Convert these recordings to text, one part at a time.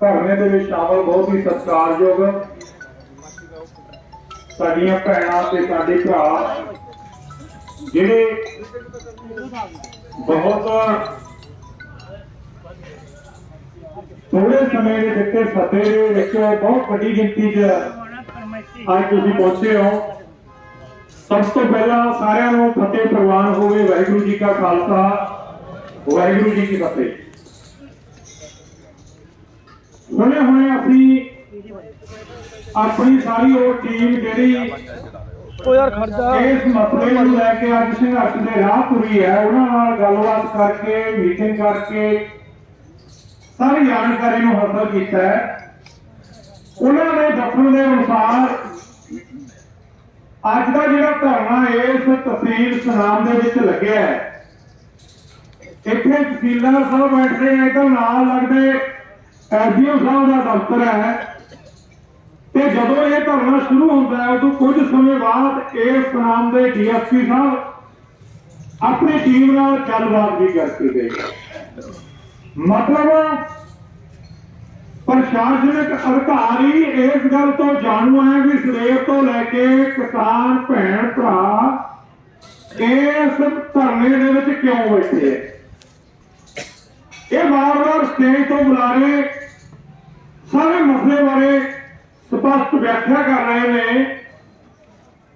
ਧਰਨੇ ਦੇ ਵਿੱਚ ਸ਼ਾਮਲ ਬਹੁਤ ਹੀ ਸਤਿਕਾਰਯੋਗ ਸਾਡੀਆਂ ਭੈਣਾਂ ਤੇ ਸਾਡੇ ਭਰਾ, ਜਿਹੜੇ ਬਹੁਤ ਥੋੜੇ ਸਮੇਂ ਦੇ ਦਿੱਤੇ ਸੱਦੇ ਦੇ ਵਿੱਚ ਬਹੁਤ ਵੱਡੀ ਗਿਣਤੀ 'ਚ ਅੱਜ ਤੁਸੀਂ ਪਹੁੰਚੇ ਹੋ। ਸਭ ਤੋਂ ਪਹਿਲਾਂ ਸਾਰਿਆਂ ਨੂੰ ਫਤਿਹ ਪ੍ਰਵਾਨ ਹੋਵੇ, ਵਾਹਿਗੁਰੂ ਜੀ ਕਾ ਖਾਲਸਾ, ਵਾਹਿਗੁਰੂ ਜੀ ਕੀ ਫਤਿਹ। ਹੁਣੇ ਹੁਣੇ ਅਸੀਂ ਆਪਣੀ ਸਾਰੀ ਉਹ ਟੀਮ ਜਿਹੜੀ ਓ ਯਾਰ ਖਰਚਾ ਇਸ ਮਸਲੇ ਨੂੰ ਲੈ ਕੇ ਅੱਜ ਸੰਘਰਸ਼ ਦੇ ਰਾਹ ਤੁਰੀ ਹੈ ਉਹਨਾਂ ਨਾਲ ਗੱਲਬਾਤ ਕਰਕੇ ਮੀਟਿੰਗ ਕਰਕੇ ਸਾਰੀ ਜਾਣਕਾਰੀ ਨੂੰ ਹਾਸਲ ਕੀਤਾ ਹੈ। ਉਹਨਾਂ ਦੇ ਦੱਸਣ ਦੇ ਅਨੁਸਾਰ ਅੱਜ ਦਾ ਜਿਹੜਾ ਧਰਨਾ ਇਸ ਤਹਿਸੀਲ ਸੁਨਾਮ ਦੇ ਵਿੱਚ ਲੱਗਿਆ ਹੈ। ਇੱਥੇ ਤਹਿਸੀਲਦਾਰ ਸਾਹਿਬ ਬੈਠਦੇ ਆ ਤਾਂ ਨਾਲ ਲੱਗਦੇ ਐਸਡੀਓ ਸਾਹਿਬ ਦਾ ਦਫ਼ਤਰ ਹੈ ਤੇ ਜਦੋਂ ਇਹ ਧਰਨਾ ਸ਼ੁਰੂ ਹੁੰਦਾ ਹੈ, ਉਦੋਂ ਕੁਝ ਸਮੇਂ ਬਾਅਦ ਇਸ ਨਾਮ ਦੇ ਡੀਐਸਪੀ ਸਾਹਿਬ ਆਪਣੀ ਟੀਮ ਨਾਲ ਗੱਲਬਾਤ ਵੀ ਕਰਕੇ ਗਏ। ਮਤਲਬ ਪ੍ਰਸ਼ਾਸਨਿਕ ਅਧਿਕਾਰੀ ਇਸ ਗੱਲ ਤੋਂ ਜਾਣੂ ਹੈ ਵੀ ਸਵੇਰ ਤੋਂ ਲੈ ਕੇ ਕਿਸਾਨ ਭੈਣ ਭਰਾ ਇਸ ਧਰਨੇ ਦੇ ਵਿੱਚ ਕਿਉਂ ਬੈਠੇ ਇਹ ਵਾਰ-ਵਾਰ ਸਟੇਜ ਤੋਂ ਬੁਲਾਰੇ ਸਾਰੇ ਮਸਲੇ ਬਾਰੇ ਸਪਸ਼ਟ ਵਿਆਖਿਆ ਕਰ ਰਹੇ ਨੇ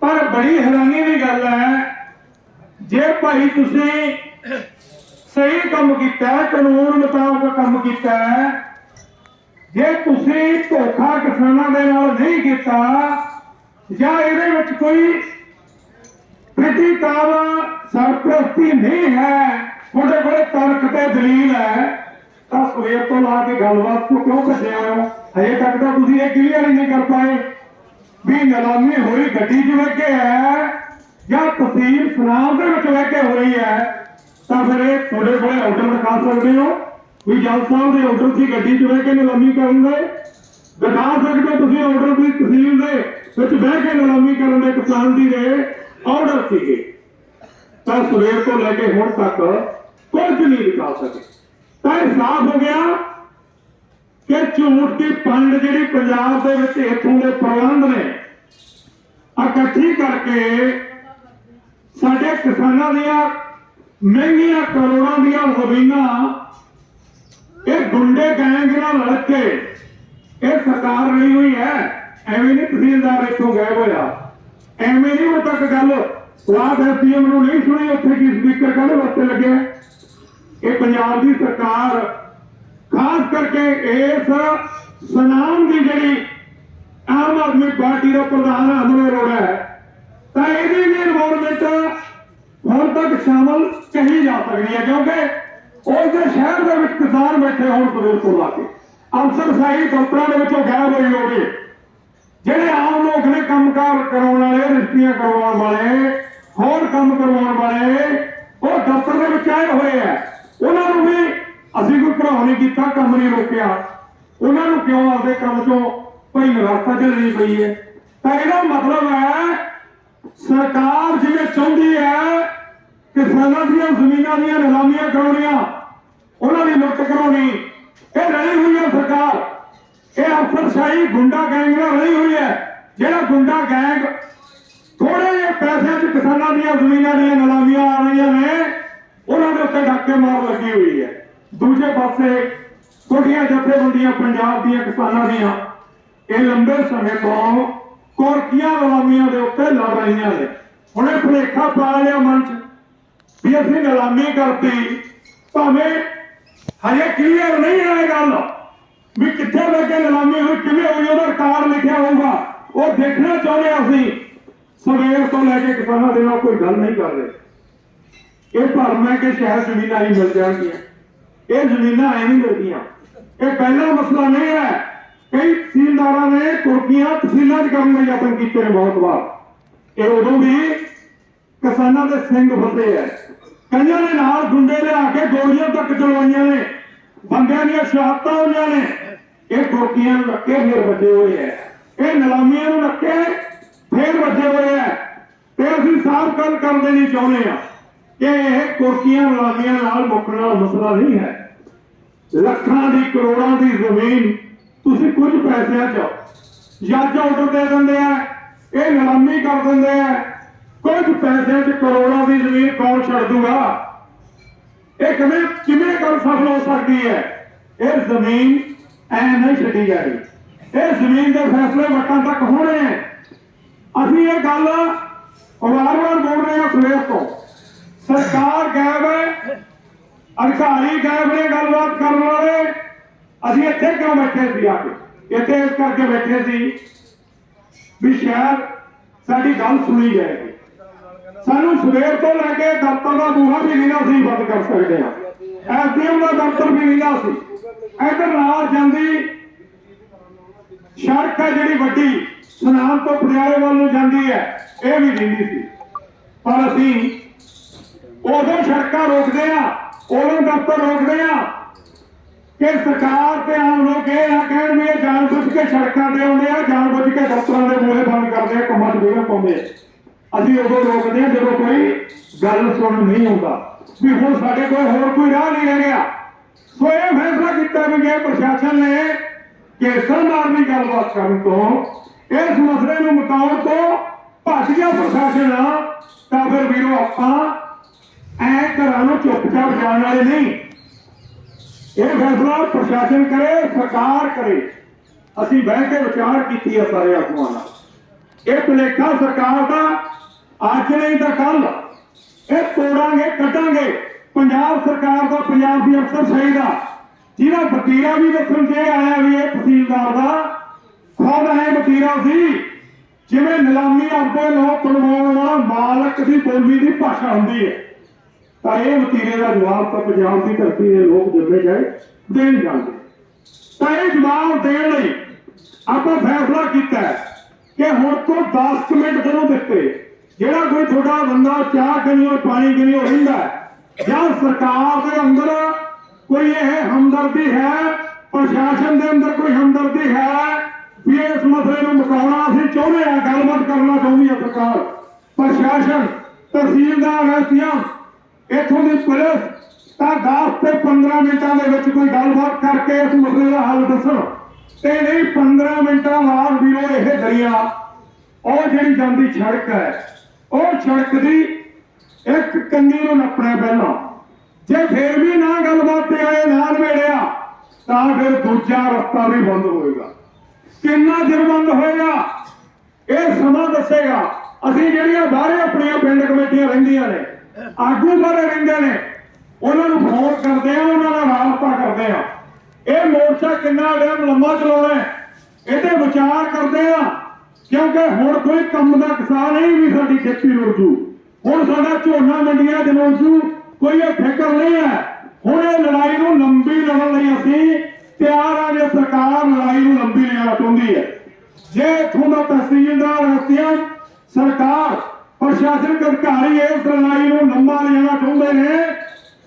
ਪਰ ਬੜੀ ਹੈਰਾਨੀ ਦੀ ਗੱਲ ਹੈ ਜੇ ਭਾਈ ਤੁਸੀਂ ਸਹੀ ਕੰਮ ਕੀਤਾ ਹੈ ਕਾਨੂੰਨ ਮੁਤਾਬਕ ਕੰਮ ਕੀਤਾ ਹੈ ਜੇ ਤੁਸੀਂ ਧੋਖਾ ਕਿਸਾਨਾਂ ਦੇ ਨਾਲ ਨਹੀਂ ਕੀਤਾ ਜਾਂ ਇਹਦੇ ਵਿੱਚ ਕੋਈ ਪ੍ਰਤੀਕਾਮ ਸਰਪ੍ਰਸਤੀ ਨਹੀਂ ਹੈ ਤੁਹਾਡੇ ਕੋਲੇ ਤਰਕ ਤੇ ਦਲੀਲ ਹੈ ਤਾਂ ਸਵੇਰ ਤੋਂ ਲਾ ਕੇ ਗੱਲਬਾਤ ਤੋਂ ਕਿਉਂ ਭੱਜੇ ਹੋ ਹਜੇ ਤੱਕ ਤਾਂ ਤੁਸੀਂ ਇਹ ਕਲੀਅਰ ਹੀ ਨਹੀਂ ਕਰ ਪਾਏ ਵੀ ਨਿਲਾਮੀ ਹੋਈ ਗੱਡੀ 'ਚ ਬਹਿ ਹੈ ਜਾਂ ਤਹਿਸੀਲ ਸੁਨਾਮ ਦੇ ਵਿੱਚ ਬਹਿ ਕੇ ਹੋਈ ਹੈ, ਤਾਂ ਫਿਰ ਇਹ ਤੁਹਾਡੇ ਕੋਲੇ ਆਰਡਰ ਦਿਖਾ ਸਕਦੇ ਹੋ ਵੀ ਜਲ ਸਾਹਿਬ ਦੇ ਆਰਡਰ ਸੀ ਗੱਡੀ 'ਚ ਬਹਿ ਕੇ ਨਿਲਾਮੀ ਕਰਨ ਦੇ। ਦਿਖਾ ਸਕਦੇ ਹੋ ਤੁਸੀਂ ਆਰਡਰ ਦੀ ਤਹਿਸੀਲ ਦੇ ਵਿੱਚ ਬਹਿ ਕੇ ਨਿਲਾਮੀ ਕਰਨ ਦੇ ਕਿਸਾਨ ਦੀ ਦੇ ਆਰਡਰ ਸੀਗੇ। ਤਾਂ ਸਵੇਰ ਤੋਂ ਲੈ ਕੇ ਹੁਣ ਤੱਕ ਕੁਝ ਨਹੀਂ ਦਿਖਾ ਸਕੇ। ਤਾਂ ਇਹ ਸਾਫ਼ ਹੋ ਗਿਆ ਕਿ ਝੂਠ ਦੀ ਪੰਡ ਜਿਹੜੀ ਪੰਜਾਬ ਦੇ ਵਿੱਚ ਇੱਥੋਂ ਦੇ ਪ੍ਰਬੰਧ ਨੇ, ਇਕੱਠੀ ਕਰਕੇ ਸਾਡੇ ਕਿਸਾਨਾਂ ਦੀਆਂ ਮਹਿੰਗੀਆਂ ਕਰੋੜਾਂ ਦੀਆਂ ਜ਼ਮੀਨਾਂ ਇਹ ਗੁੰਡੇ ਗੈਂਗ ਨਾਲ ਲੜ ਕੇ ਇਹ ਸਰਕਾਰ ਰਲੀ ਹੋਈ ਹੈ। ਐਵੇਂ ਨਹੀਂ ਤਹਿਸੀਲਦਾਰ ਇੱਥੋਂ ਗਾਇਬ ਹੋਇਆ। ਐਵੇਂ ਨਹੀਂ ਉਹ ਤੱਕ ਗੱਲ ਰਾਤ ਐਸਪੀਐਮ ਨੂੰ ਨਹੀਂ ਸੁਣੀ, ਉੱਥੇ ਕੀ ਸਪੀਕਰ ਕਹਿੰਦੇ ਵਾਸਤੇ ਲੱਗਿਆ ਇਹ ਪੰਜਾਬ ਦੀ ਸਰਕਾਰ, ਖਾਸ ਕਰਕੇ ਇਸ ਸਨਾਮ ਦੀ ਜਿਹੜੀ ਆਮ ਆਦਮੀ ਪਾਰਟੀ ਦਾ ਪ੍ਰਧਾਨ ਅਮਰ ਅਰੋੜਾ ਹੈ, ਤਾਂ ਇਹਦੀ ਵੀ ਇਨਵੋਲਵਮੈਂਟ ਹੁਣ ਤੱਕ ਸ਼ਾਮਲ ਕਹੀ ਜਾ ਸਕਦੀ ਹੈ, ਕਿਉਂਕਿ ਉਸ ਦੇ ਸ਼ਹਿਰ ਦੇ ਵਿੱਚ ਕਿਸਾਨ ਬੈਠੇ ਹੋਣ ਸਵੇਰ ਤੋਂ ਲਾ ਕੇ ਅਫਸਰ ਸਾਈ ਦਫ਼ਤਰਾਂ ਦੇ ਵਿੱਚੋਂ ਗਾਇਬ ਹੋਈ ਹੋਵੇ ਜਿਹੜੇ ਆਮ ਲੋਕ ਨੇ ਕੰਮਕਾਰ ਕਰਾਉਣ ਵਾਲੇ ਰਿਸ਼ਤੀਆਂ ਕਰਵਾਉਣ ਵਾਲੇ, ਹੋਰ ਕੰਮ ਕਰਵਾਉਣ ਵਾਲੇ, ਉਹ ਦਫ਼ਤਰ ਦੇ ਵਿੱਚ ਆਏ ਹੋਏ ਆ ਉਹਨਾਂ ਨੂੰ ਵੀ ਅਸੀਂ ਕੋਈ ਘਰਾਓ ਨਹੀਂ ਕੀਤਾ, ਕੰਮ ਨਹੀਂ ਰੋਕਿਆ। ਉਹਨਾਂ ਨੂੰ ਕਿਉਂ ਆਪਦੇ ਕੰਮ ਚੋਂ ਭਈ ਨਿਰਾਸ਼ਾ ਝੱਲਣੀ ਪਈ ਹੈ? ਤਾਂ ਇਹਦਾ ਮਤਲਬ ਹੈ, ਸਰਕਾਰ ਜਿਵੇਂ ਚਾਹੁੰਦੀ ਹੈ ਕਿਸਾਨਾਂ ਦੀਆਂ ਜ਼ਮੀਨਾਂ ਦੀਆਂ ਨਿਲਾਮੀਆਂ ਕਰਾਉਣੀਆਂ, ਉਹਨਾਂ ਦੀ ਲੁੱਟ ਕਰਾਉਣੀ। ਇਹ ਰਹੀ ਹੋਈ ਹੈ ਸਰਕਾਰ। ਇਹ ਅਫਸਰਸ਼ਾਹੀ ਗੁੰਡਾ ਗੈਂਗ ਨਾਲ ਰਹੀ ਹੋਈ ਹੈ, ਜਿਹੜਾ ਗੁੰਡਾ ਗੈਂਗ ਥੋੜੇ ਜਿਹੇ ਪੈਸਿਆਂ 'ਚ ਕਿਸਾਨਾਂ ਦੀਆਂ ਜ਼ਮੀਨਾਂ ਦੀਆਂ ਨਿਲਾਮੀਆਂ ਆ ਰਹੀਆਂ ਨੇ। ਉਹਨਾਂ ਦੇ ਉੱਤੇ ਡਾਕੇ ਮਾਰ ਲੱਗੀ ਹੋਈ ਹੈ। ਦੂਜੇ ਪਾਸੇ ਛੋਟੀਆਂ ਜਥੇਬੰਦੀਆਂ ਪੰਜਾਬ ਦੀਆਂ ਕਿਸਾਨਾਂ ਦੀਆਂ, ਇਹ ਲੰਬੇ ਸਮੇਂ ਤੋਂ ਕੋਰਕੀਆਂ ਨਿਲਾਮੀਆਂ ਦੇ ਉੱਤੇ ਲੜ ਰਹੀਆਂ ਨੇ। ਹੁਣ ਭੁਲੇਖਾ ਪਾ ਲਿਆ ਮਨ 'ਚ ਵੀ ਅਸੀਂ ਨਿਲਾਮੀ ਕਰਤੀ। ਭਾਵੇਂ ਹਜੇ ਕਲੀਅਰ ਨਹੀਂ ਹੈ ਇਹ ਗੱਲ ਵੀ ਕਿੱਥੇ ਲੱਗੇ ਨਿਲਾਮੀ ਹੋਈ, ਕਿਵੇਂ ਹੋਈ, ਉਹਦਾ ਰਿਕਾਰਡ ਲਿਖਿਆ ਹੋਊਗਾ। ਉਹ ਦੇਖਣਾ ਚਾਹੁੰਦੇ ਹਾਂ ਅਸੀਂ। ਸਵੇਰ ਤੋਂ ਲੈ ਕੇ ਕਿਸਾਨਾਂ ਦੇ ਨਾਲ ਕੋਈ ਗੱਲ ਨਹੀਂ ਕਰ ਰਹੇ। ਇਹ ਭਰਮ ਹੈ ਕਿ ਸ਼ਹਿਰ ਜ਼ਮੀਨਾਂ ਹੀ ਮਿਲ ਜਾਣਗੀਆਂ। ਇਹ ਜ਼ਮੀਨਾਂ ਐ ਨਹੀਂ ਮਿਲਦੀਆਂ। ਇਹ ਪਹਿਲਾ ਮਸਲਾ ਨਹੀਂ ਹੈ ਕਈ ਤਹਿਸੀਲਦਾਰਾਂ ਨੇ ਕੁਰਕੀਆਂ ਤਹਿਸੀਲਾਂ 'ਚ ਕਰਨ ਦੇ ਯਤਨ ਕੀਤੇ ਨੇ ਬਹੁਤ ਵਾਰ। ਇਹ ਉਦੋਂ ਵੀ ਕਿਸਾਨਾਂ ਦੇ ਸਿੰਘ ਫਸੇ ਐ ਕਈਆਂ ਨੇ ਨਾਲ ਗੁੰਡੇ ਲਿਆ ਕੇ ਗੋਲੀਆਂ ਤੱਕ ਚਲਵਾਈਆਂ ਨੇ। ਬੰਦਿਆਂ ਦੀਆਂ ਸ਼ਹਾਦਤਾਂ ਹੋਈਆਂ ਨੇ। ਇਹ ਕੁਰਕੀਆਂ ਨੂੰ ਰੱਖੇ ਫਿਰ ਵੱਜੇ ਹੋਏ ਐ ਇਹ ਨਿਲਾਮੀਆਂ ਨੂੰ ਰੱਖੇ ਫੇਰ ਵੱਜੇ ਹੋਏ ਐ ਤੇ ਅਸੀਂ ਸਾਫ਼ ਗੱਲ ਕਰ ਦੇਣੀ ਚਾਹੁੰਦੇ ਆ ਕਿ ਇਹ ਕੁਰਕੀਆਂ ਨਿਲਾਮੀਆਂ ਨਾਲ ਮੁੱਕਣ ਵਾਲਾ ਮਸਲਾ ਨਹੀਂ ਹੈ। ਲੱਖਾਂ ਦੀ ਕਰੋੜਾਂ ਦੀ ਜ਼ਮੀਨ ਤੁਸੀਂ ਕੁਝ ਪੈਸਿਆਂ 'ਚ ਜੱਜ ਆਰਡਰ ਦੇ ਦਿੰਦੇ ਆ, ਇਹ ਨਿਲਾਮੀ ਕਰ ਦਿੰਦੇ ਆ। ਕੁਝ ਪੈਸਿਆਂ 'ਚ ਕਰੋੜਾਂ ਦੀ ਜ਼ਮੀਨ ਕੌਣ ਛੱਡ ਦੂਗਾ? ਇਹ ਕਿਵੇਂ ਕਿਵੇਂ ਗੱਲ ਸਫਲ ਹੋ ਸਕਦੀ ਹੈ? ਇਹ ਜ਼ਮੀਨ ਐ ਨਹੀਂ ਛੱਡੀ ਜਾ ਰਹੀ। ਇਹ ਜ਼ਮੀਨ ਦੇ ਫੈਸਲੇ ਵਟਾਂ ਤੱਕ ਹੋਣੇ ਹੈ ਅਸੀਂ ਇਹ ਗੱਲ ਵਾਰ-ਵਾਰ ਬੋਲ ਰਹੇ ਹਾਂ ਸਵੇਰ ਤੋਂ। ਸਰਕਾਰ ਗਾਇਬ ਹੈ, ਅਧਿਕਾਰੀ ਗਾਇਬ ਨੇ, ਗੱਲਬਾਤ ਕਰਨ ਵਾਲੇ। ਅਸੀਂ ਇੱਥੇ ਕਿਉਂ ਬੈਠੇ ਸੀ ਆ ਕੇ? ਇੱਥੇ ਇਸ ਕਰਕੇ ਬੈਠੇ ਸੀ ਵੀ ਸ਼ਾਇਦ ਸਾਡੀ ਗੱਲ ਸੁਣੀ ਜਾਏਗੀ। ਸਾਨੂੰ ਸਵੇਰ ਤੋਂ ਲੈ ਕੇ ਦਫ਼ਤਰ ਦਾ ਬੂਹਾ ਵੀ ਨਹੀਂ ਨਾ ਸੀ ਬੰਦ ਕਰ ਸਕਦੇ ਆ ਐਸਡੀਐਮ ਦਾ ਦਫ਼ਤਰ ਵੀ ਨਹੀਂ ਸੀ। ਇਧਰ ਨਾਲ ਜਾਂਦੀ, ਸੜਕ ਹੈ ਜਿਹੜੀ ਵੱਡੀ, ਸੁਨਾਮ ਤੋਂ ਪਟਿਆਲੇ ਵੱਲ ਨੂੰ ਜਾਂਦੀ ਹੈ, ਇਹ ਵੀ ਦਿੰਦੀ ਸੀ। ਪਰ ਅਸੀਂ ਉਦੋਂ ਸੜਕਾਂ ਰੋਕਦੇ ਆ, ਉਦੋਂ ਦਫ਼ਤਰ ਰੋਕਦੇ ਆ। ਕਿ ਸਰਕਾਰ ਤੇ ਆਮ ਲੋਕ ਇਹ ਆ ਕਹਿਣ ਵੀ ਇਹ ਜਾਣ ਬੁੱਝ ਕੇ ਸੜਕਾਂ ਤੇ ਆਉਂਦੇ ਆ, ਜਾਣ ਬੁੱਝ ਕੇ ਦਫ਼ਤਰਾਂ ਦੇ ਬੂਹੇ ਬੰਦ ਕਰਦੇ ਆ, ਕੰਮਾਂ 'ਚ ਵਿਘਨ ਪਾਉਂਦੇ ਆ। ਅਸੀਂ ਉਦੋਂ ਰੋਕਦੇ ਆ ਜਦੋਂ ਕੋਈ ਗੱਲ ਸੁਣਨ ਨਹੀਂ ਆਉਂਦਾ। ਵੀ ਹੁਣ ਸਾਡੇ ਕੋਲ ਹੋਰ ਕੋਈ ਰਾਹ ਨਹੀਂ ਰਹਿ ਗਿਆ। ਸੋ ਇਹ ਫੈਸਲਾ ਕੀਤਾ ਵੀ ਜੇ ਪ੍ਰਸ਼ਾਸਨ ਨੇ ਕੇਸਰ ਮਾਰਨੀ ਗੱਲਬਾਤ ਕਰਨ ਤੋਂ, ਇਸ ਮਸਲੇ ਨੂੰ ਮੁਕਾਉਣ ਤੋਂ ਭੱਜ ਗਿਆ ਪ੍ਰਸ਼ਾਸਨ ਤਾਂ ਫਿਰ ਵੀਰੋ ਆਪਾਂ ਨੂੰ ਚੁੱਪਚਾਪ ਜਾਣ ਵਾਲੇ ਨਹੀਂ। ਇਹ ਫੈਸਲਾ ਪ੍ਰਸ਼ਾਸਨ ਕਰੇ, ਸਰਕਾਰ ਕਰੇ। ਅਸੀਂ ਬਹਿ ਕੇ ਵਿਚਾਰ ਕੀਤੀ ਹੈ ਸਾਰੇ ਆਗੂਆਂ ਨਾਲ। ਇਹ ਭੁਲੇਖਾ ਸਰਕਾਰ ਦਾ, ਅੱਜ ਨਹੀਂ ਤਾਂ ਕੱਲ ਇਹ ਤੋੜਾਂਗੇ ਕੱਟਾਂਗੇ ਪੰਜਾਬ ਸਰਕਾਰ ਦਾ, ਪੰਜਾਬ ਦੀ ਅਫਸਰ ਸਹੀ ਦਾ। ਜਿਹਦਾ ਵਕੀਰਾ ਵੀ ਦੱਸਣ ਤੇ ਆਇਆ ਵੀ ਇਹ ਤਹਿਸੀਲਦਾਰ ਦਾ, ਖੁਦ ਹੈ ਵਕੀਰਾ ਸੀ। ਜਿਵੇਂ ਨਿਲਾਮੀ ਆਪਦੇ ਲੋਕ ਤੁਲਵਾਉਣ ਵਾਲਾ ਮਾਲਕ ਦੀ ਬੋਲੀ ਦੀ ਭਾਸ਼ਾ ਹੁੰਦੀ ਹੈ। ਤਾਂ ਇਹ ਵਤੀਰੇ ਦਾ ਜਵਾਬ ਤਾਂ ਪੰਜਾਬ ਦੀ ਧਰਤੀ ਦੇ ਲੋਕ ਜੰਮੇ ਗਏ, ਦੇਣ ਜਾਂਦੇ। ਤਾਂ ਇਹ ਜਵਾਬ ਦੇਣ ਲਈ ਆਪਾਂ ਫੈਸਲਾ ਕੀਤਾ ਹੈ ਕਿ ਹੁਣ ਤੋਂ 10 ਮਿੰਟ ਤੁਹਾਨੂੰ ਦਿੱਤੇ। ਜਿਹੜਾ ਕੋਈ ਤੁਹਾਡਾ ਬੰਦਾ ਚਾਹ ਕਨੀਓ ਪਾਣੀ ਕਨੀਓ ਰਹਿੰਦਾ ਜਾਂ ਸਰਕਾਰ ਦੇ ਅੰਦਰ ਕੋਈ ਇਹ ਹਮਦਰਦੀ ਹੈ, ਪ੍ਰਸ਼ਾਸਨ ਦੇ ਅੰਦਰ ਕੋਈ ਹਮਦਰਦੀ ਹੈ ਵੀ ਇਸ ਮਸਲੇ ਨੂੰ ਮੁਕਾਉਣਾ ਅਸੀਂ ਚਾਹੁੰਦੇ ਹਾਂ, ਗੱਲਬਾਤ ਕਰਨਾ ਚਾਹੁੰਦੀ ਹੈ ਸਰਕਾਰ। ਪ੍ਰਸ਼ਾਸਨ, ਤਹਿਸੀਲਦਾਰ ਐਸਡੀਐਮ ਇੱਥੋਂ ਦੀ ਪੁਲਿਸ ਤਾਂ 10 ਤੇ 15 ਮਿੰਟਾਂ ਦੇ ਵਿੱਚ ਕੋਈ ਗੱਲਬਾਤ ਕਰਕੇ ਇਸ ਮਸਲੇ ਦਾ ਹੱਲ ਦੱਸਣ। ਤੇ ਨਹੀਂ 15 ਮਿੰਟਾਂ ਬਾਅਦ ਵੀ ਉਹ ਇਹ ਦਰਿਆ, ਉਹ ਜਿਹੜੀ ਜਾਂਦੀ ਸੜਕ ਹੈ, ਉਹ ਸੜਕ ਦੀ ਇੱਕ ਕੰਨੀ ਨੂੰ ਨੱਪਣਾ ਪਹਿਲਾਂ। ਜੇ ਫੇਰ ਵੀ ਨਾ ਗੱਲਬਾਤ ਤੇ ਆਏ, ਨਾ ਨਵੇੜਿਆ ਤਾਂ ਫਿਰ ਦੂਜਾ ਰਸਤਾ ਵੀ ਬੰਦ ਹੋਏਗਾ। ਕਿੰਨਾ ਚਿਰ ਬੰਦ ਹੋਏਗਾ? ਇਹ ਸਮਾਂ ਦੱਸੇਗਾ। ਅਸੀਂ ਜਿਹੜੀਆਂ ਬਾਹਰੇ ਆਪਣੀਆਂ ਪਿੰਡ ਕਮੇਟੀਆਂ ਰਹਿੰਦੀਆਂ ਨੇ ਆਗੂ ਬਾਹਰੇ ਰਹਿੰਦੇ ਨੇ। ਉਹਨਾਂ ਨੂੰ ਫੋਨ ਕਰਦੇ ਆ, ਉਹਨਾਂ ਨਾਲ ਰਾਬਤਾ ਕਰਦੇ ਆ। ਇਹ ਮੋਰਚਾ ਕਿੰਨਾ ਟਾਈਮ ਲੰਮਾ ਚਲਾਉਣਾ ਹੈ, ਇਹਦੇ ਵਿਚਾਰ ਕਰਦੇ ਆ, ਕਿਉਂਕਿ ਹੁਣ ਕੋਈ ਕੰਮ ਦਾ ਕਿਸਾਨ ਨਹੀਂ ਵੀ ਸਾਡੀ ਖੇਤੀ ਰੁੱਝੂ ਹੁਣ ਸਾਡਾ ਝੋਨਾ ਮੰਡੀਆਂ ਚ ਰੁੱਝੂ ਕੋਈ ਇਹ ਫਿਕਰ ਨਹੀਂ ਹੈ। ਹੁਣ ਇਹ ਲੜਾਈ ਨੂੰ ਲੰਬੀ ਲੜਨ ਲਈ ਅਸੀਂ ਤਿਆਰ ਆ, ਜੇ ਸਰਕਾਰ ਲੜਾਈ ਨੂੰ ਲੰਬੀ ਲੈਣਾ ਚਾਹੁੰਦੀ ਹੈ। ਜੇ ਇੱਥੋਂ ਦਾ ਤਹਿਸੀਲਦਾਰ ਹਸਤੀਆਂ ਸਰਕਾਰ ਪ੍ਰਸ਼ਾਸਨਿਕ ਅਧਿਕਾਰੀ ਇਸ ਲੜਾਈ ਨੂੰ ਲੰਬਾ ਲਿਆਉਣਾ ਚਾਹੁੰਦੇ ਨੇ।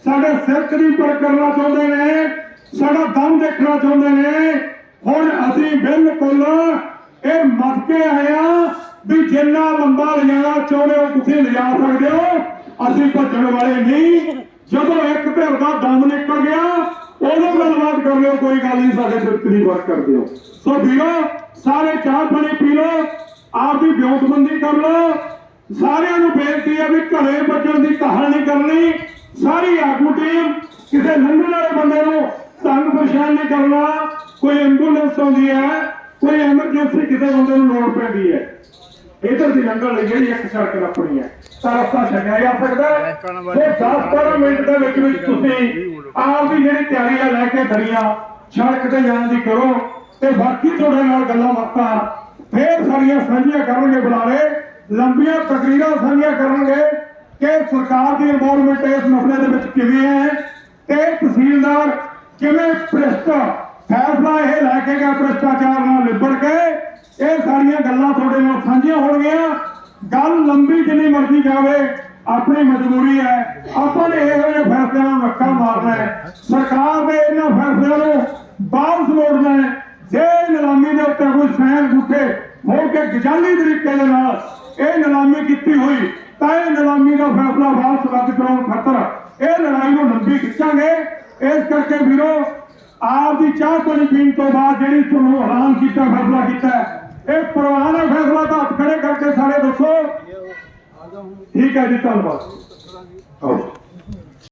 ਸਾਡੇ ਸਿਰ ਕਦੀ ਕਰਨਾ ਚਾਹੁੰਦੇ ਨੇ। ਸਾਡਾ ਦਮ ਦੇਖਣਾ ਚਾਹੁੰਦੇ ਨੇ। ਹੁਣ ਅਸੀਂ ਬਿਲਕੁਲ ਇਹ ਮੱਤ ਕੇ ਆਏ ਵੀ ਜਿੰਨਾ ਲੰਬਾ ਲਿਜਾਣਾ ਚਾਹੁੰਦੇ ਹੋ ਤੁਸੀਂ ਲਿਜਾ ਸਕਦੇ ਹੋ। ਅਸੀਂ ਭੱਜਣ ਵਾਲੇ ਨਹੀਂ। ਜਦੋਂ ਇੱਕ ਧਿਰ ਦਾ ਦਮ ਨਿਕਲ ਗਿਆ, ਉਦੋਂ ਗੱਲਬਾਤ ਕਰ ਲਿਓ, ਕੋਈ ਗੱਲ ਨਹੀਂ, ਸਾਡੇ ਸਿਰ ਤੇ ਨਹੀਂ ਵਾਰ ਕਰਦੇ ਸੋ ਵੀਰੋ, ਸਾਰੇ ਚਾਹ ਪਾਣੀ ਪੀ ਲਓ, ਆਪ ਦੀ ਵਿਉਂਤਬੰਦੀ ਕਰ ਲਓ। ਸਾਰਿਆਂ ਨੂੰ ਬੇਨਤੀ ਹੈ ਵੀ ਘਰੇ ਬੱਚਣ ਦੀ ਕਹਾਣੀ ਨਹੀਂ ਕਰਨੀ। ਸਾਰੀ ਆਗੂ ਟੀਮ ਕਿਸੇ ਲੰਘਣ ਵਾਲੇ ਬੰਦੇ ਨੂੰ ਤੰਗ ਪਰੇਸ਼ਾਨ ਨਹੀਂ ਕਰਨਾ। ਕੋਈ ਐਂਬੂਲੈਂਸ ਆਉਂਦੀ ਹੈ, ਕੋਈ ਐਮਰਜੈਂਸੀ ਕਿਸੇ ਬੰਦੇ ਨੂੰ ਲੋੜ ਪੈਂਦੀ ਹੈ। ਇਧਰ ਦੀ ਲੰਘਣ ਲਈ ਜਿਹੜੀ ਇੱਕ ਸੜਕ ਨੱਪਣੀ ਹੈ, ਤਾਂ ਰਸਤਾ ਛੱਡਿਆ ਜਾ ਸਕਦਾ ਹੈ। ਤੇ 10-12 ਮਿੰਟ ਦੇ ਵਿੱਚ ਵਿੱਚ ਤੁਸੀਂ ਆਪ ਦੀ ਜਿਹੜੀ ਤਿਆਰੀ ਆ ਲੈ ਕੇ ਦਰੀਆਂ ਸੜਕ ਤੇ ਜਾਣ ਦੀ ਕਰੋ। ਤੇ ਬਾਕੀ ਤੁਹਾਡੇ ਨਾਲ ਗੱਲਾਂ ਬਾਤਾਂ ਫੇਰ ਸਾਰੀਆਂ ਸਾਂਝੀਆਂ ਕਰਨਗੇ ਬੁਲਾਰੇ। ਲੰਬੀਆਂ ਤਕਰੀਰਾਂ ਸਾਂਝੀਆਂ ਕਰਨਗੇ ਕਿ ਸਰਕਾਰ ਦੀ ਇਨਵੋਲਵਮੈਂਟ ਇਸ ਮਸਲੇ ਦੇ ਵਿੱਚ ਕਿਵੇਂ ਹੈ ਤੇ ਤਹਿਸੀਲਦਾਰ ਕਿਵੇਂ ਭ੍ਰਿਸ਼ਟ ਫੈਸਲਾ ਇਹ ਲੈ ਕੇ ਗਿਆ, ਭ੍ਰਿਸ਼ਟਾਚਾਰ ਨਾਲ ਲਿਬੜ ਕੇ, ਇਹ ਸਾਰੀਆਂ ਗੱਲਾਂ ਤੁਹਾਡੇ ਨਾਲ ਸਾਂਝੀਆਂ ਹੋਣਗੀਆਂ। ਗੱਲ ਲੰਬੀ ਜਿੰਨੀ ਮਰਜ਼ੀ ਜਾਵੇ, ਆਪਣੀ ਮਜਬੂਰੀ ਹੈ। ਆਪਾਂ ਨੇ ਇਹੋ ਜਿਹੇ ਫੈਸਲਿਆਂ ਨੂੰ ਰੱਖਾ ਮਾਰਨਾ ਹੈ। ਸਰਕਾਰ ਦੇ ਇਹਨਾਂ ਫੈਸਲਿਆਂ ਨੂੰ ਵਾਪਸ ਮੋੜਨਾ ਹੈ। ਜੇ ਨਿਲਾਮੀ ਦੇ ਉੱਤੇ ਕੋਈ ਸੈਨ ਗੁੱਠੇ ਹੋ ਕੇ ਗਜਾਲੀ ਤਰੀਕੇ ਦੇ ਨਾਲ ਇਹ ਨਿਲਾਮੀ ਕੀਤੀ ਹੋਈ, ਤਾਂ ਇਹ ਨਿਲਾਮੀ ਦਾ ਫੈਸਲਾ ਵਾਪਸ ਰੱਦ ਕਰਾਉਣ ਖਾਤਰ ਇਹ ਲੜਾਈ ਨੂੰ ਲੰਬੀ ਖਿੱਚਾਂਗੇ। ਇਸ ਕਰਕੇ ਵੀਰੋ, ਆਪ ਦੀ ਚਾਹ ਪਾਣੀ ਪੀਣ ਤੋਂ ਬਾਅਦ ਜਿਹੜੀ ਤੁਹਾਨੂੰ ਐਲਾਨ ਕੀਤਾ, ਫੈਸਲਾ ਕੀਤਾ ਇਹ ਪ੍ਰਵਾਨ ਫੈਸਲਾ ਤਾਂ ਹੱਥ ਖੜੇ ਕਰਕੇ ਸਾਰੇ ਦੱਸੋ। ਠੀਕ ਹੈ ਜੀ, ਧੰਨਵਾਦ। ਆਓ।